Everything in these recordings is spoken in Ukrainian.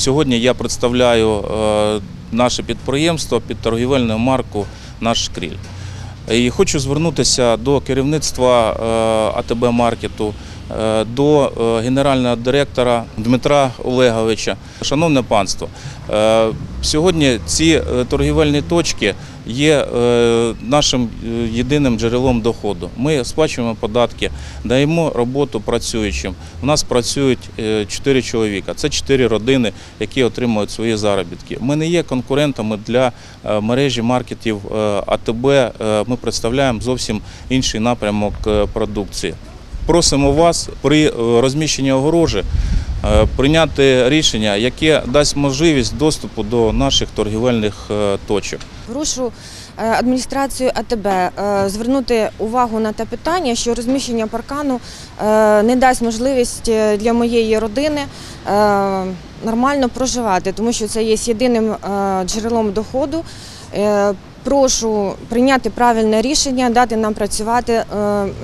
Сьогодні я представляю е, наше підприємство під торгівельною марку Наш шкріль. І хочу звернутися до керівництва е, АТБ маркету, до е, генерального директора Дмитра Олеговича. Шановне панство, е, сьогодні ці е, торгівельні точки є е, нашим е, єдиним джерелом доходу. Ми сплачуємо податки, даємо роботу працюючим. У нас працюють е, чотири чоловіка. Це чотири родини, які отримують свої заробітки. Ми не є конкурентами для е, мережі маркетів е, АТБ. Е, Ми представляємо зовсім інший напрямок е, продукції. Просимо вас при е, розміщенні огорожі е, прийняти рішення, яке дасть можливість доступу до наших торгівельних е, точок. Прошу адміністрацію АТБ звернути увагу на те питання, що розміщення паркану не дасть можливість для моєї родини нормально проживати, тому що це є єдиним джерелом доходу. Прошу прийняти правильне рішення, дати нам працювати. Е,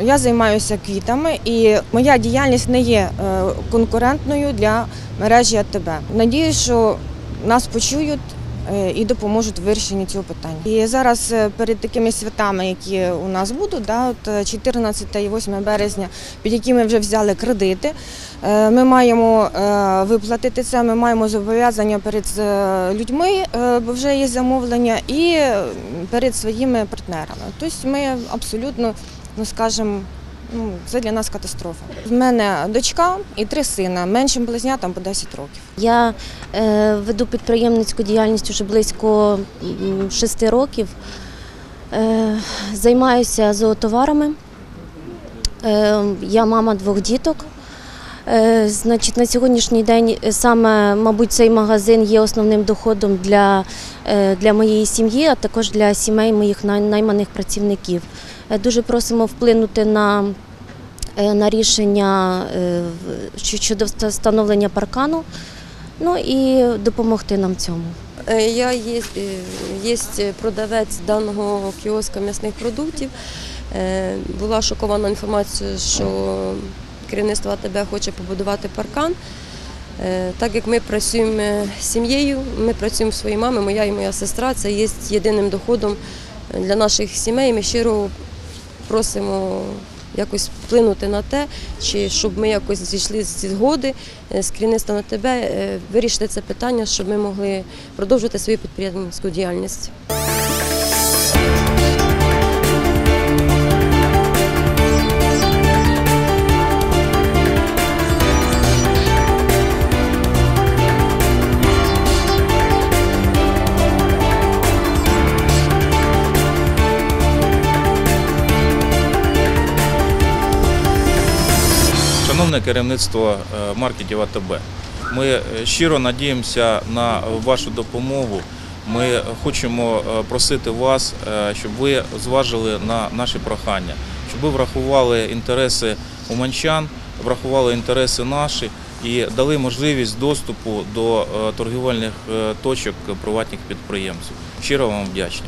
Я займаюся квітами, і моя діяльність не є е, конкурентною для мережі АТБ. Надіюсь, що нас почують і допоможуть вирішенні цього питання. І зараз е, перед такими святами, які у нас будуть, да, от е, 14 і 8 березня, під які ми вже взяли кредити, е, ми маємо е, виплатити це, ми маємо зобов'язання перед е, людьми, е, бо вже є замовлення, і е, перед своїми партнерами. Тобто ми абсолютно, ну скажімо, Ну, це для нас катастрофа. В мене дочка і три сина, меншим близнятам по 10 років. Я е, веду підприємницьку діяльність вже близько 6 років. Е, займаюся зоотоварами. Е, я мама двох діток. Е, значить, на сьогоднішній день е, саме, мабуть, цей магазин є основним доходом для, е, для моєї сім'ї, а також для сімей моїх най- найманих працівників. Дуже просимо вплинути на на рішення щодо встановлення паркану, ну і допомогти нам цьому. Я є, є продавець даного кіоска м'ясних продуктів. Була шокована інформація, що керівництво АТБ хоче побудувати паркан. Е, Так як ми працюємо з сім'єю, ми працюємо з своєю мамою, моя і моя сестра, це є єдиним доходом для наших сімей. Ми щиро просимо якось вплинути на те, чи щоб ми якось зійшли зі згоди е, з керівництвом АТБ, е, вирішити це питання, щоб ми могли продовжувати свою підприємницьку діяльність. Шановне керівництво е, маркетів АТБ, ми е, щиро надіємося на вашу допомогу. Ми хочемо е, просити вас, щоб ви зважили на наші прохання, щоб ви врахували інтереси уманчан, врахували інтереси наші і дали можливість доступу до торгівельних точок приватних підприємців. Щиро вам вдячні.